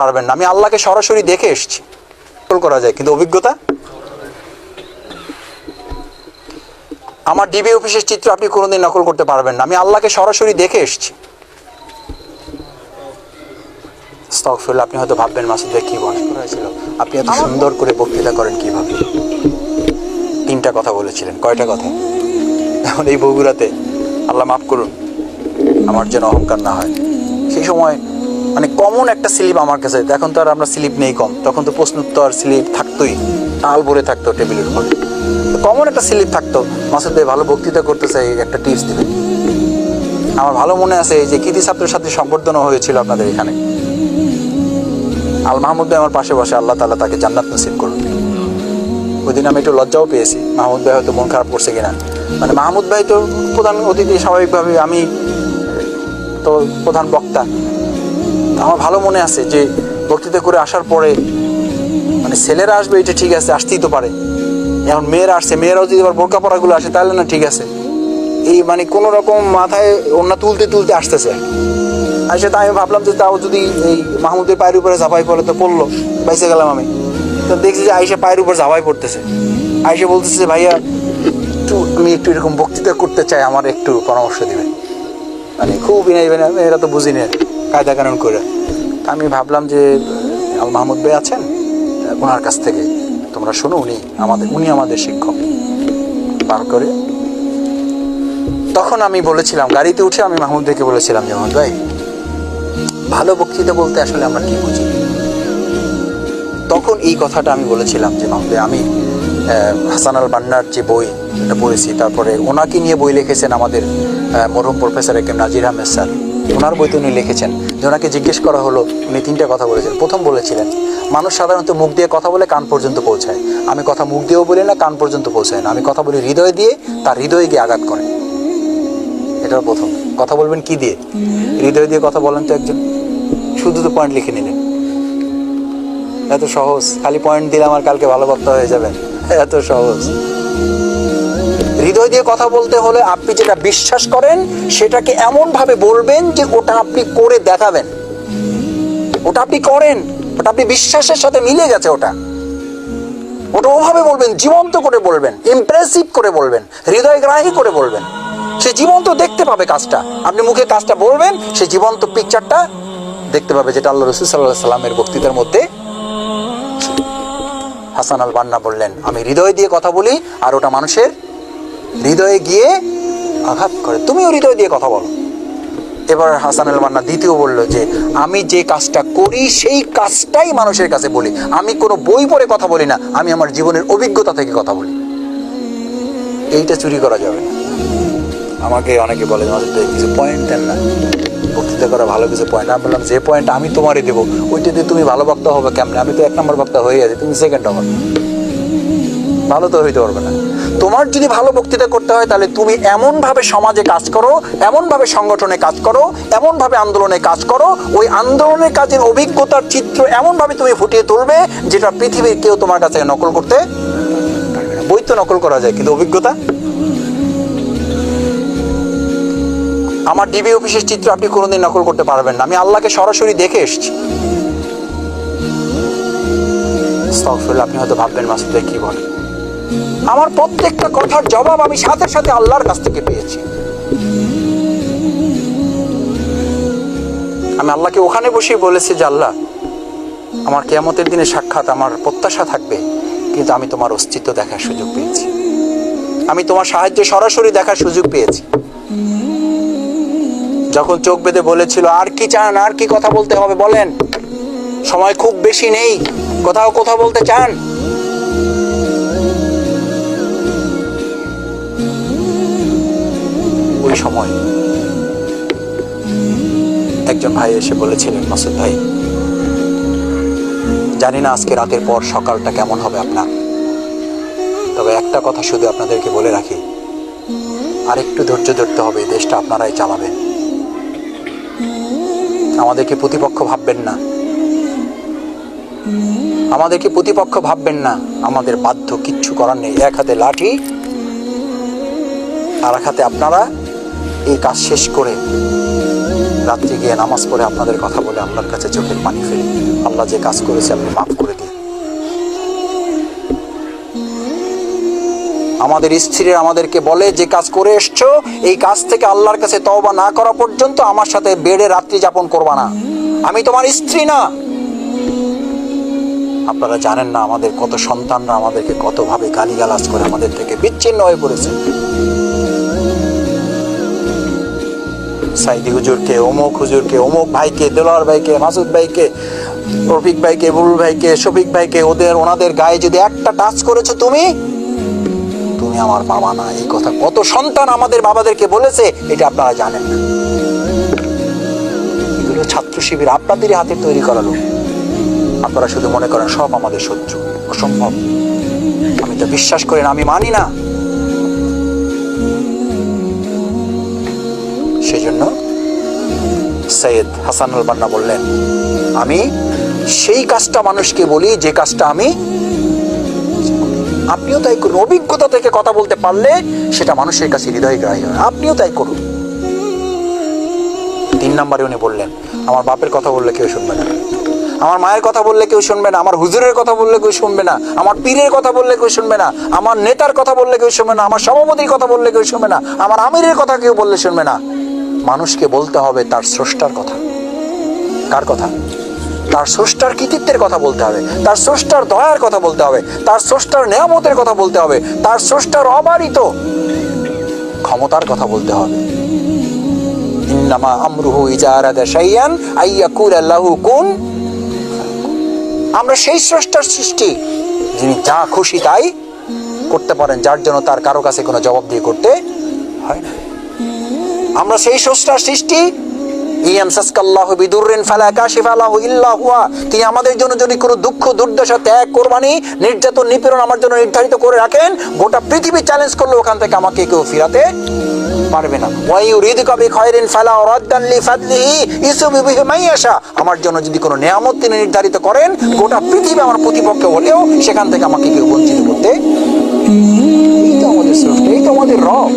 পারবেন না। আমি আল্লাহকে সরাসরি দেখে এসেছি। করা যায় কিন্তু অভিজ্ঞতা? আমার ডিবি অফিসের চিত্র আপনি কোনোদিন নকল করতে পারবেন না। আমি আল্লাহকে সরাসরি দেখে এসেছি। স্তকফিল আপনি হয়তো ভাববেন মাসুদ ভাই কি বয়স করা হয়েছিল? আপনি এত সুন্দর করে বক্তৃতা করেন কীভাবে? তিনটা কথা বলেছিলেন। কয়টা কথা? এখন এই বগুড়াতে আল্লাহ মাফ করুন আমার যেন অহংকার না হয়। সেই সময় মানে কমন একটা স্লিপ আমার কাছে। এখন তো আর আমরা স্লিপ নেই কম। তখন তো প্রশ্ন প্রশ্নোত্তর স্লিপ থাকতোই। তাল ভরে থাকতো টেবিলের উপরে। কমন একটা স্লিপ থাকতো। মাসুদ ভাই ভালো বক্তৃতা করতে চাই একটা টিপস দিবেন। আমার ভালো মনে আছে যে কৃতি ছাত্রের সাথে সম্বর্ধনা হয়েছিল আপনাদের এখানে। আল মাহমুদ ভাই আমার পাশে বসে, আল্লাহ তালা তাকে জান্নাত নসিব করুন ওই দিন আমি একটু লজ্জাও পেয়েছি। মাহমুদ ভাই হয়তো মন খারাপ করছে কিনা। মানে মাহমুদ ভাই তো প্রধান অতিথি, স্বাভাবিকভাবে আমি তো প্রধান বক্তা। আমার ভালো মনে আছে যে বক্তৃতা করে আসার পরে মানে ছেলেরা আসবে এটা ঠিক আছে, আসতেই তো পারে। এখন মেয়েরা আসছে, মেয়েরাও যদি আবার বোরকা পড়াগুলো আসে তাহলে না ঠিক আছে। এই মানে কোনো রকম মাথায় ওনা তুলতে তুলতে আসতেছে। আর সেটা আমি ভাবলাম যে তাও যদি এই মাহমুদের পায়ের উপরে ঝাঁপাই পড়ে তো পড়ল, বাইসে গেলাম আমি। তো দেখছি যে আইসা পায়ের উপর ঝাঁপাই পড়তেছে। আইসা বলতেছে ভাইয়া, একটু আমি একটু এরকম বক্তৃতা করতে চাই, আমার একটু পরামর্শ দিবেন। মানে খুব বিনয় এরা তো বুঝি না। কায়দা কানুন করে আমি ভাবলাম যে আল মাহমুদ ভাই আছেন? ওনার কাছ থেকে। তোমরা শোনো, উনি আমাদের উনি আমাদের শিক্ষক। বার করে। তখন আমি বলেছিলাম, গাড়িতে উঠে আমি মাহমুদ ভাইকে বলেছিলাম, যে মাহমুদ ভাই, ভালো বক্তৃতা বলতে আসলে আমরা কি বুঝি? তখন এই কথাটা আমি বলেছিলাম যে, মাহমুদ ভাই, আমি হাসান আল বান্নার যে বই পড়েছি। তারপরে ওনাকে নিয়ে বই লিখেছেন আমাদের মরহুম প্রফেসর একে নাজির আহমেদ স্যার। ওনার বইতে উনি লিখেছেন, যে ওনাকে জিজ্ঞেস করা হলো, উনি তিনটা কথা বলেছেন। প্রথম বলেছিলেন, মানুষ সাধারণত মুখ দিয়ে কথা বলে কান পর্যন্ত পৌঁছায়। আমি কথা মুখ দিয়েও বলি না, কান পর্যন্ত পৌঁছায় না। আমি কথা বলি হৃদয় দিয়ে, তার হৃদয়ে গিয়ে আঘাত করে। এটা প্রথম, কথা বলবেন কি দিয়ে? হৃদয় দিয়ে কথা বলেন তো একজন। শুধু তো পয়েন্ট লিখে নিলেন। এত সহজ, খালি পয়েন্ট দিলে আমার কালকে ভালো বক্তা হয়ে যাবেন। এত সহজ। হৃদয় দিয়ে কথা বলতে হলে আপনি যেটা বিশ্বাস করেন, সেটাকে এমন ভাবে বলবেন যে ওটা আপনি করে দেখাবেন। ওটা আপনি করেন, ওটা আপনি বিশ্বাসের সাথে মিলে গেছে ওটা। ওটা ওভাবে বলবেন, জীবন্ত করে বলবেন ইমপ্রেসিভ করে বলবেন হৃদয় হৃদয়গ্রাহী করে বলবেন। সে জীবন্ত দেখতে পাবে কাজটা। আপনি মুখে কাজটা বলবেন, সে জীবন্ত পিকচারটা দেখতে পাবে যেটা আল্লাহ রসুল সাল্লাহ সাল্লামের বক্তৃতার মধ্যে হাসান আল বান্না বললেন, আমি হৃদয় দিয়ে কথা বলি আর ওটা মানুষের হৃদয়ে গিয়ে আঘাত করে। তুমিও হৃদয় দিয়ে কথা বলো। এবার হাসান আল মান্না দ্বিতীয় বলল যে, আমি যে কাজটা করি, সেই কাজটাই মানুষের কাছে বলি। আমি কোনো বই পড়ে কথা বলি না, আমি আমার জীবনের অভিজ্ঞতা থেকে কথা বলি। এইটা চুরি করা যাবে আমাকে অনেকে বলে কিছু পয়েন্ট দেন না। বক্তৃতা করা ভালো কিছু পয়েন্ট আমি বললাম, যে পয়েন্ট আমি তোমারই দেবো, ওইটা দিয়ে তুমি ভালো বক্তা হবে কেমন? আমি তো এক নম্বর বক্তা হয়ে আছি, তুমি সেকেন্ড হবে ভালো তো হইতে পারবে না। তোমার যদি ভালো বক্তৃতা করতে হয়, তাহলে তুমি এমনভাবে সমাজে কাজ করো, এমনভাবে সংগঠনে কাজ করো, এমনভাবে আন্দোলনে কাজ করো, ওই আন্দোলনের কাজের অভিজ্ঞতার চিত্র এমনভাবে তুমি ফুটিয়ে তুলবে যেটা পৃথিবীর কেউ তোমার কাছে নকল করতে বই তো নকল করা যায়, কিন্তু অভিজ্ঞতা? আমার ডিবি অফিসের চিত্র আপনি কোনোদিন নকল করতে পারবেন না। আমি আল্লাহকে সরাসরি দেখে এসেছি। আপনি হয়তো ভাববেন, মাসুদ কি বলে? আমার প্রত্যেকটা কথার জবাব আমি সাথে সাথে আল্লাহর কাছ থেকে পেয়েছি। আমি আল্লাহকে ওখানে বসেই বলেছি যে, আল্লাহ, আমার কেয়ামতের দিনে সাক্ষাৎ, আমার প্রত্যাশা থাকবে, কিন্তু আমি তোমার অস্তিত্ব দেখার সুযোগ পেয়েছি। আমি তোমার সাহায্যে সরাসরি দেখার সুযোগ পেয়েছি। যখন চোখ বেঁধে বলেছিল, আর কি চান, আর কি কথা বলতে হবে বলেন? সময় খুব বেশি নেই। কোথাও কথা বলতে চান? ওই সময় একজন ভাই এসে বলেছিলেন, মাসুদ ভাই, জানি না আজকে রাতের পর সকালটা কেমন হবে আপনার। তবে একটা কথা শুধু আপনাদেরকে বলে রাখি আর একটু ধৈর্য ধরতে হবে দেশটা আপনারাই চালাবেন। আমাদেরকে প্রতিপক্ষ ভাববেন না। আমাদেরকে প্রতিপক্ষ ভাববেন না। আমাদের বাধ্য কিচ্ছু করার নেই। এক হাতে লাঠি, আর এক হাতে আপনারা এই কাজ শেষ করে রাত্রি গিয়ে নামাজ পড়ে আপনাদের কথা বলে আল্লাহর কাছে চোখের পানি ফেলি আল্লাহ যে কাজ করেছে আপনি মাফ করে দিন। আমাদের স্ত্রীরা আমাদেরকে বলে, যে কাজ করে এসছো, এই কাজ থেকে আল্লাহর কাছে তওবা না করা পর্যন্ত আমার সাথে বেডে রাত্রি যাপন করবা না। আমি তোমার স্ত্রী না। আপনারা জানেন না আমাদের কত সন্তানরা আমাদেরকে কতভাবে গালিগালাজ করে আমাদের থেকে বিচ্ছিন্ন হয়ে পড়েছে। সাইদি হুজুরকে, অমুক হুজুরকে, অমুক ভাইকে দেলোয়ার ভাইকে, মাসুদ ভাইকে, রফিক ভাইকে বুলুল ভাইকে, শফিক ভাইকে, ওদের, ওনাদের গায়ে যদি একটা টাচ করেছ তুমি তুমি আমার বাবা না। এই কথা কত সন্তান আমাদের বাবাদেরকে বলেছে, এটা আপনারা জানেন না। এগুলো ছাত্র শিবির আপনাদেরই হাতে তৈরি করালো আপনারা শুধু মনে করেন, সব আমাদের শত্রু। অসম্ভব। আমি তো বিশ্বাস করি না আমি মানি না। সেজন্য সৈয়দ হাসান আল বান্না বললেন, আমি সেই কাজটা মানুষকে বলি, যে কাজটা আমি আপনিও তাই করুন। অভিজ্ঞতা থেকে কথা বলতে পারলে সেটা মানুষের কাছে হৃদয় গ্রাহী হয়। আপনিও তাই করুন। তিন নম্বরে উনি বললেন, আমার বাপের কথা বললে কেউ শুনবে না। আমার মায়ের কথা বললে কেউ শুনবে না। আমার হুজুরের কথা বললে কেউ শুনবে না। আমার পীরের কথা বললে কেউ শুনবে না। আমার নেতার কথা বললে কেউ শুনবে না। আমার সভাপতির কথা বললে কেউ শুনবে না। আমার আমিরের কথা কেউ বললে শুনবে না। মানুষকে বলতে হবে তার স্রষ্টার কথা। কার কথা? তার স্রষ্টার কৃতিত্বের কথা বলতে হবে, তার স্রষ্টার দয়ার কথা বলতে হবে, তার স্রষ্টার নেয়ামতের কথা বলতে হবে, তার স্রষ্টার অবারিত ক্ষমতার কথা বলতে হবে। ইন্নামা আমরুহু ইজারাদা শাইয়ান আইয়াকুল আল্লাহু কুন। আমরা সেই স্রষ্টার সৃষ্টি, যিনি যা খুশি তাই করতে পারেন, যার জন্য তার কারও কাছে কোনো জবাব দিয়ে করতে হয় না। আমরা সেই স্রষ্টার সৃষ্টি। তিনি আমাদের জন্য যদি কোনো দুঃখ, দুর্দশা ত্যাগ, কোরবানি, নির্যাতন, নিপীড়ন আমার জন্য নির্ধারিত করে রাখেন, গোটা পৃথিবী চ্যালেঞ্জ করলে ওখান থেকে আমাকে কেউ ফিরাতে পারবে না। আমার জন্য যদি কোনো নিয়ামত তিনি নির্ধারিত করেন, গোটা পৃথিবী আমার প্রতিপক্ষ হলেও সেখান থেকে আমাকে কেউ বঞ্চিত করতে এই তো আমাদের এই তো আমাদের রব।